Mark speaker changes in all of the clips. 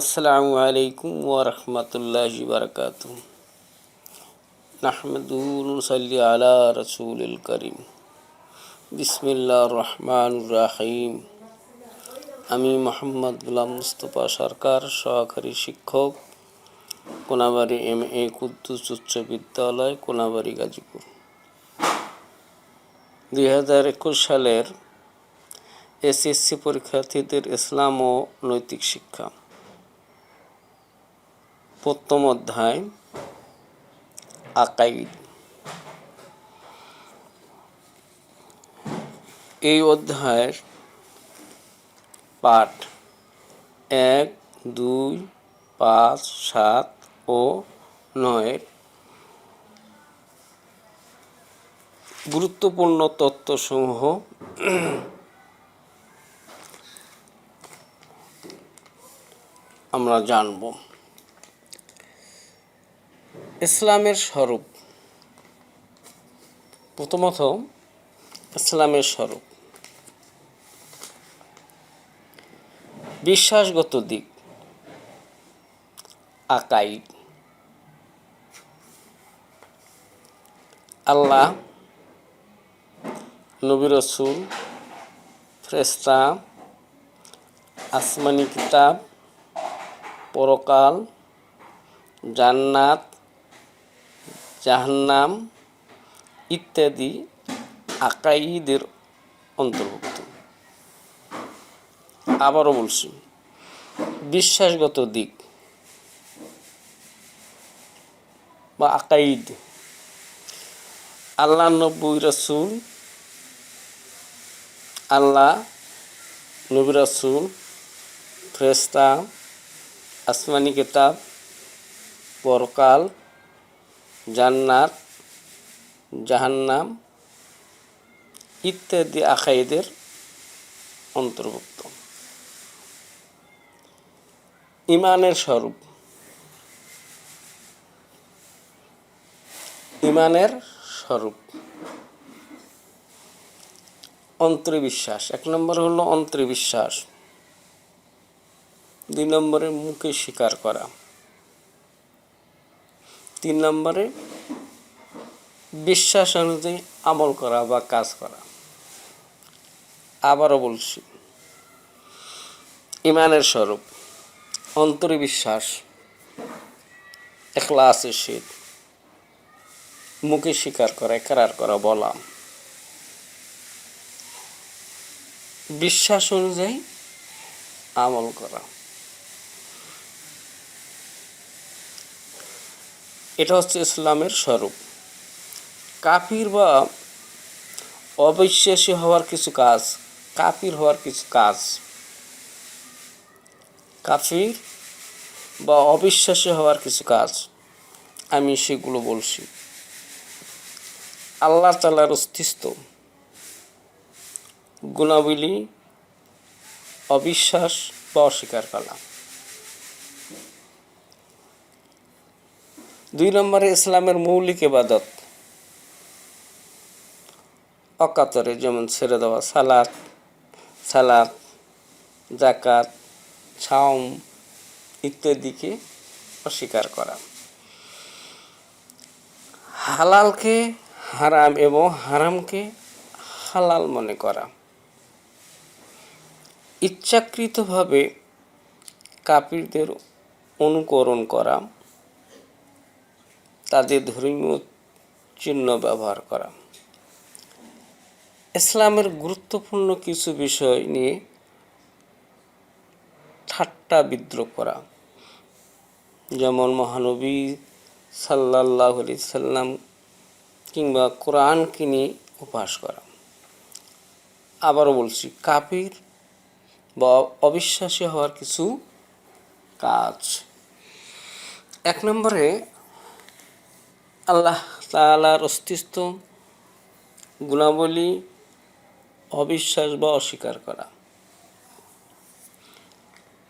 Speaker 1: আসসালামু আলাইকুম ওরহমতুল্লাহি বারকাত নাহমদুলসলি আলা রসুল করিম। বিসমিল্লা রহমান রাহিম। আমি মোহাম্মদ গুলাম মুস্তফা সরকার, সহকারী শিক্ষক, কোনাবাড়ি এম এ কুদ্দুস উচ্চ বিদ্যালয়, কোনাবাড়ি গাজীপুর। দুই হাজার একুশ সালের এসএসসি পরীক্ষার্থীদের ইসলাম ও নৈতিক শিক্ষা। প্রথম অধ্যায়, আকাইদ। এই অধ্যায়ের পাঠ এক, দুই, পাঁচ, সাত ও নয়ের গুরুত্বপূর্ণ তত্ত্বসমূহ আমরা জানব। ইসলামের স্বরূপ। প্রথমত, ইসলামের স্বরূপ। বিশ্বাসগত দিক। আকাইদ। আল্লাহ, নবী রসুল ফ্রেস্তা আসমানি কিতাব, পরকাল, জান্নাত জাহান্নাম ইত্যাদি আকাইদের অন্তর্ভুক্ত। আবারও বলছি, বিশ্বাসগত দিক বা আকাইদ আল্লাহ নব্বই রসুল, আল্লাহ নবী রসুল ফ্রেস্তা আসমানি কেতাব, পরকাল জান্নাত, জাহান্নাম ইত্যাদি আখাইদের অন্তর্ভুক্ত। ইমানের স্বরূপ। ইমানের স্বরূপ। অন্তর্বিশ্বাস। এক নম্বর হলো অন্তর্বিশ্বাস। দুই নম্বরে মুখে স্বীকার করা। তিন নম্বরে বিশ্বাস অনুযায়ী আমল করা বা কাজ করা। আবারও বলছি, ইমানের স্বরূপ অন্তর্বিশ্বাস এখলাসের শীত মুখে স্বীকার করা, একরার করা, বলা। বিশ্বাস অনুযায়ী আমল করা। এটা হচ্ছে ইসলামের স্বরূপ। কাফির বা অবিশ্বাসী হওয়ার কিছু কাজ, কাফির হওয়ার কিছু কাজ। কাফির বা অবিশ্বাসী হওয়ার কিছু কাজ, আমি সেগুলো বলছি। আল্লাহ তালার অস্তিত্ব, গুণাবলী, অবিশ্বাস বা অস্বীকার করা দুই নম্বরে ইসলামের মৌলিক এবাদত অকাতরে যেমন ছেড়ে দেওয়া সালাদ সালাদ জাকাত ছাউম ইত্যাদিকে অস্বীকার করা। হালালকে হারাম এবং হারামকে হালাল মনে করা। ইচ্ছাকৃতভাবে কাপিরদের অনুকরণ করা তাদের ধর্মীয় চিহ্ন ব্যবহার করা। ইসলামের গুরুত্বপূর্ণ কিছু বিষয় নিয়ে ঠাট্টা বিদ্রোহ করা। যেমন মহানবী সাল্লাহ আলি সাল্লাম কিংবা কোরআনকে নিয়ে উপহাস করা। আবারও বলছি কাপির বা অবিশ্বাসী হওয়ার কিছু কাজ। এক নম্বরে আল্লাহ তালার অস্তিত্ব, গুণাবলী, অবিশ্বাস বা অস্বীকার করা।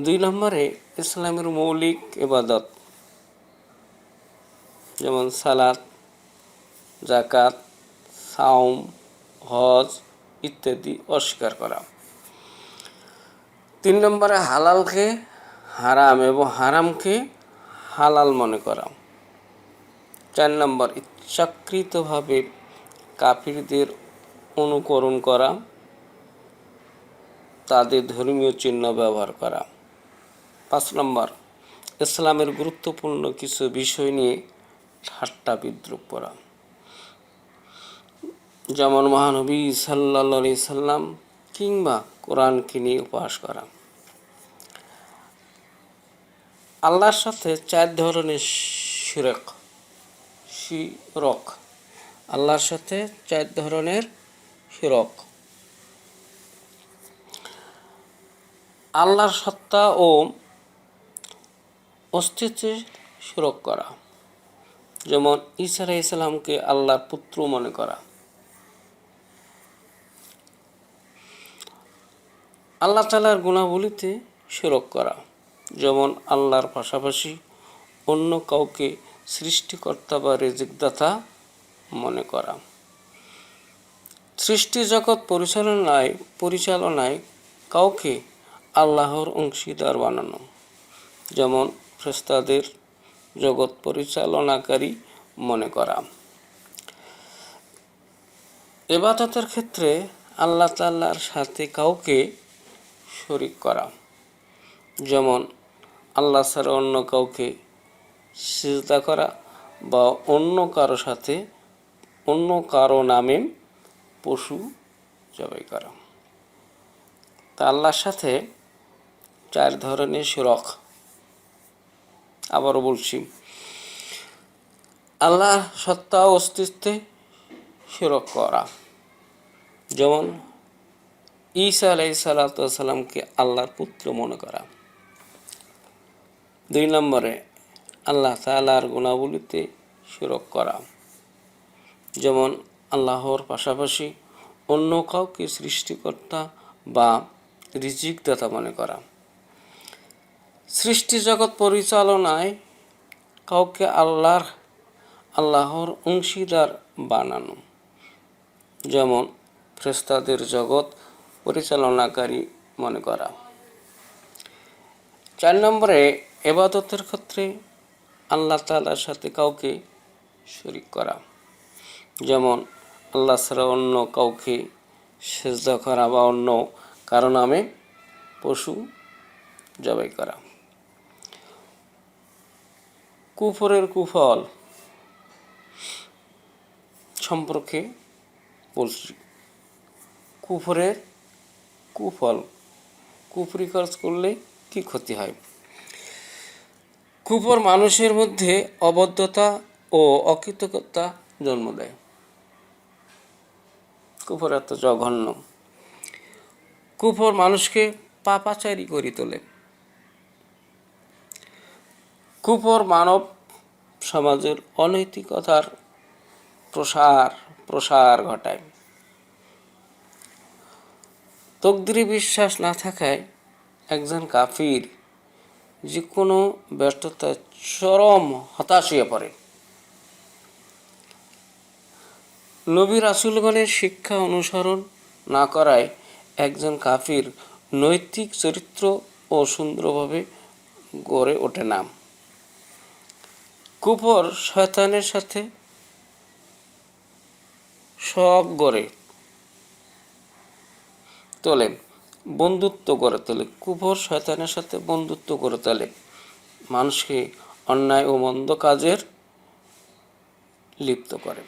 Speaker 1: দুই নম্বরে ইসলামের মৌলিক এবাদত যেমন সালাত জাকাত সাউম হজ ইত্যাদি অস্বীকার করা। তিন নম্বরে হালালকে হারাম এবং হারামকে হালাল মনে করা। চার নম্বর, ইচ্ছাকৃতভাবে কাফিরদের অনুকরণ করা, তাদের ধর্মীয় চিহ্ন ব্যবহার করা। পাঁচ নম্বর, ইসলামের গুরুত্বপূর্ণ কিছু বিষয় নিয়ে ঠাট্টা বিদ্রুপ করা। যেমন মহানবী সাল্লা সাল্লাম কিংবা কোরআনকে নিয়ে উপহাস করা। আল্লাহর সাথে চার ধরনের শিরক। শিরক আল্লাহর সাথে চার ধরনের শিরক আল্লাহর সত্তা ও অস্তিত্বে শিরক করা। যেমন ঈসা ইসলামকে আল্লাহর পুত্র মনে করা। আল্লাহ তালার গুণাবলিতে শিরক করা। যেমন আল্লাহর পাশাপাশি অন্য কাউকে সৃষ্টিকর্তা বা রেজিকদাতা মনে করা। সৃষ্টি জগৎ পরিচালনায় পরিচালনায় কাউকে আল্লাহর অংশীদার বানানো। যেমন ফ্রেস্তাদের জগৎ পরিচালনাকারী মনে করা। এবাদতের ক্ষেত্রে আল্লাহ তাল্লার সাথে কাউকে শরিক করা। যেমন আল্লাহ ছাড়া অন্য কাউকে সিজদা করা বা অন্য কারও সাথে, অন্য কারও নামে পশু জবাই করা। তা আল্লাহর সাথে চার ধরনের শিরক আবারও বলছি, আল্লাহ সত্তা অস্তিত্বে শিরক করা। যেমন ঈসা আলাই সাল্লাতামকে আল্লাহর পুত্র মনে করা। দুই নম্বরে আল্লাহ তালার গুণাবলিতে শিরক করা। যেমন আল্লাহর পাশাপাশি অন্য কাউকে সৃষ্টিকর্তা বা রিজিকদাতা মনে করা। সৃষ্টি জগৎ পরিচালনায় কাউকে আল্লাহর আল্লাহর অংশীদার বানানো। যেমন ফ্রেস্তাদের জগৎ পরিচালনাকারী মনে করা। চার নম্বরে এবাদতের ক্ষেত্রে আল্লাহ তালার সাথে কাউকে শরিক করা। যেমন, আল্লাহ ছাড়া অন্য কাউকে সেজদা করা বা অন্য কারও নামে পশু জবাই করা। কুফরের কুফল সম্পর্কে বলছি। কুফরের কুফল, কুফরি কাজ করলে কি ক্ষতি হয়? কুফর মানুষের মধ্যে অবদ্ধতা ও অকৃতজ্ঞতা জন্ম দেয়। কুফর এত জঘন্য। কুফর মানুষকে পাপাচারি করে তোলে। কুফর মানব সমাজের অনৈতিকতার প্রসার প্রসার ঘটায়। তকদিরে বিশ্বাস না থাকায় একজন কাফির যে কোনো ব্যর্থতায় চরম হতাশ হয়ে পড়ে। নবী রাসুলগণের শিক্ষা অনুসরণ না করায় একজন কাফির নৈতিক চরিত্র ও সুন্দরভাবে গড়ে ওঠে না। কুপর শয়তানের সাথে শখ গড়ে তোলে। বন্ধুত্ব গড়ে তোলে। কুফর শয়তানের সাথে বন্ধুত্ব গড়ে তোলে। মানুষকে অন্যায় ও মন্দ কাজের লিপ্ত করে।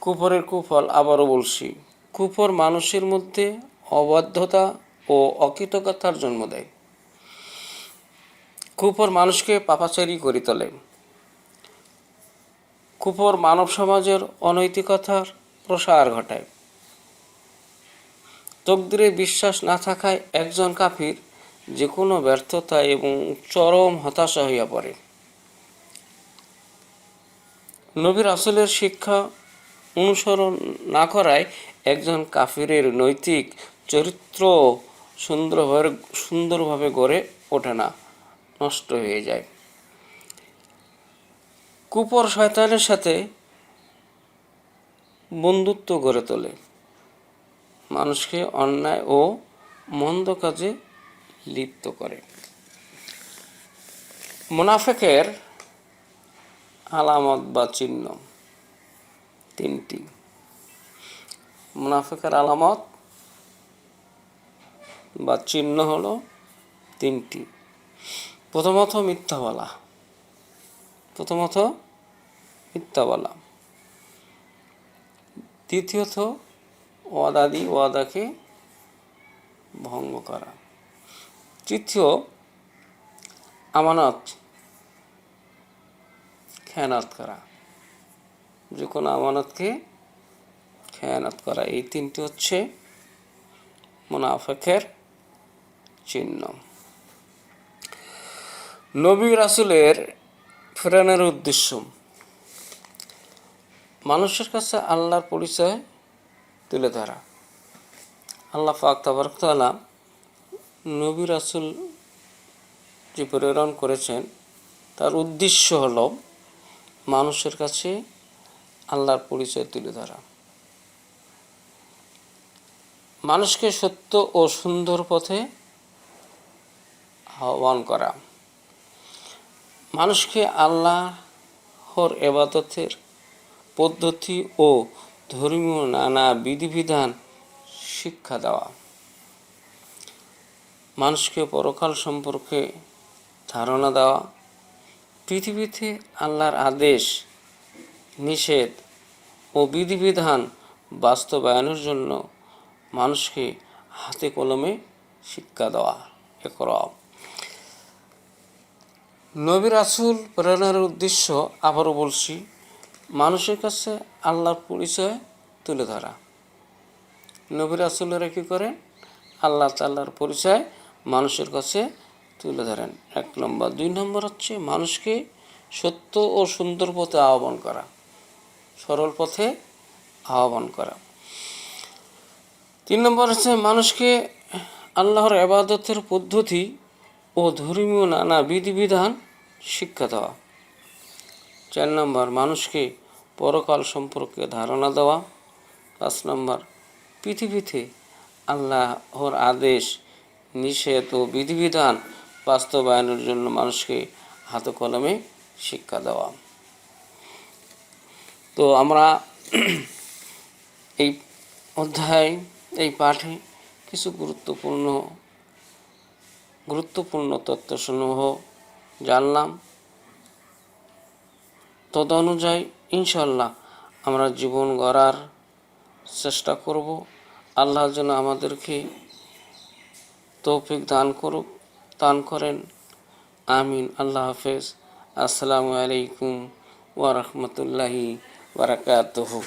Speaker 1: কুফরের কুফল আবারও বলছি, কুফর মানুষের মধ্যে অবাধ্যতা ও অকৃতজ্ঞতার জন্ম দেয়। কুফর মানুষকে পাপাচারী করে তোলে। কুফর মানব সমাজের অনৈতিকতার প্রসার ঘটায়। তকদিরে বিশ্বাস না থাকায় একজন কাফির যে কোনো ব্যর্থতা এবং চরম হতাশা হইয়া পড়ে। নবীর আসলের শিক্ষা অনুসরণ না করায় একজন কাফিরের নৈতিক চরিত্র সুন্দরভাবে সুন্দরভাবে গড়ে ওঠে না, নষ্ট হয়ে যায়। কুপর শয়তানের সাথে বন্ধুত্ব গড়ে তোলে। মানুষকে অন্যায় ও মন্দ কাজে লিপ্ত করে। মুনাফেকের আলামত বা চিহ্ন তিনটি। মুনাফেকের আলামত বা চিহ্ন হলো তিনটি। প্রথমত মিথ্যা বলা। প্রথমত মিথ্যা বলা। দ্বিতীয়ত ওয়াদাদি ওয়াদাকে ভঙ্গ করা। তৃতীয়, আমানত, খেয়ানত করা। যে কোনো আমানতকে খেয়ানত করা। এই তিনটি হচ্ছে মুনাফেকের চিহ্ন। নবী রাসুলের ফেরানোর উদ্দেশ্য। মানুষের কাছে আল্লাহর পরিচয় তুলে ধরা। আল্লাহ পাক তাবারকতালা নবী রাসুল যে প্রেরণ করেছেন, তার উদ্দেশ্য হল মানুষের কাছে আল্লাহর পরিচয় তুলে ধরা। মানুষকে সত্য ও সুন্দর পথে আহ্বান করা। মানুষকে আল্লাহর এবাদতের পদ্ধতি ও ধর্মীয় নানা বিধিবিধান শিক্ষা দেওয়া। মানুষকে পরকাল সম্পর্কে ধারণা দেওয়া। পৃথিবীতে আল্লাহর আদেশ, নিষেধ ও বিধিবিধান বাস্তবায়নের জন্য মানুষকে হাতে কলমে শিক্ষা দেওয়া একরম নবী রাসুল প্রেরণার উদ্দেশ্য আবারও বলছি মানুষের কাছে আল্লাহর পরিচয় তুলে ধরা। নবী রাসুলেরা কী করেন? আল্লাহ তাল্লাহর পরিচয় মানুষের কাছে তুলে ধরেন। এক নম্বর। দুই নম্বর হচ্ছে মানুষকে সত্য ও সুন্দর পথে আহ্বান করা। সরল পথে আহ্বান করা। তিন নম্বর হচ্ছে মানুষকে আল্লাহর আবাদতের পদ্ধতি ও ধর্মীয় নানা বিধিবিধান শিক্ষা দেওয়া। চার নম্বর, মানুষকে পরকাল সম্পর্কে ধারণা দেওয়া। পাঁচ নম্বর, পৃথিবীতে আল্লাহর আদেশ, নিষেধ ও বিধিবিধান বাস্তবায়নের জন্য মানুষকে হাতে কলমে শিক্ষা দেওয়া। তো আমরা এই অধ্যায়, এই পাঠে কিছু গুরুত্বপূর্ণ গুরুত্বপূর্ণ তথ্যসমূহ জানলাম। তদ অনুযায়ী ইনশাল্লাহ আমরা জীবন গড়ার চেষ্টা করব। আল্লাহ যেন আমাদেরকে তৌফিক দান করুক, দান করেন। আমিন। আল্লাহ হাফেজ। আসসালামু আলাইকুম ওয়া রাহমাতুল্লাহি ওয়া বারাকাতুহু।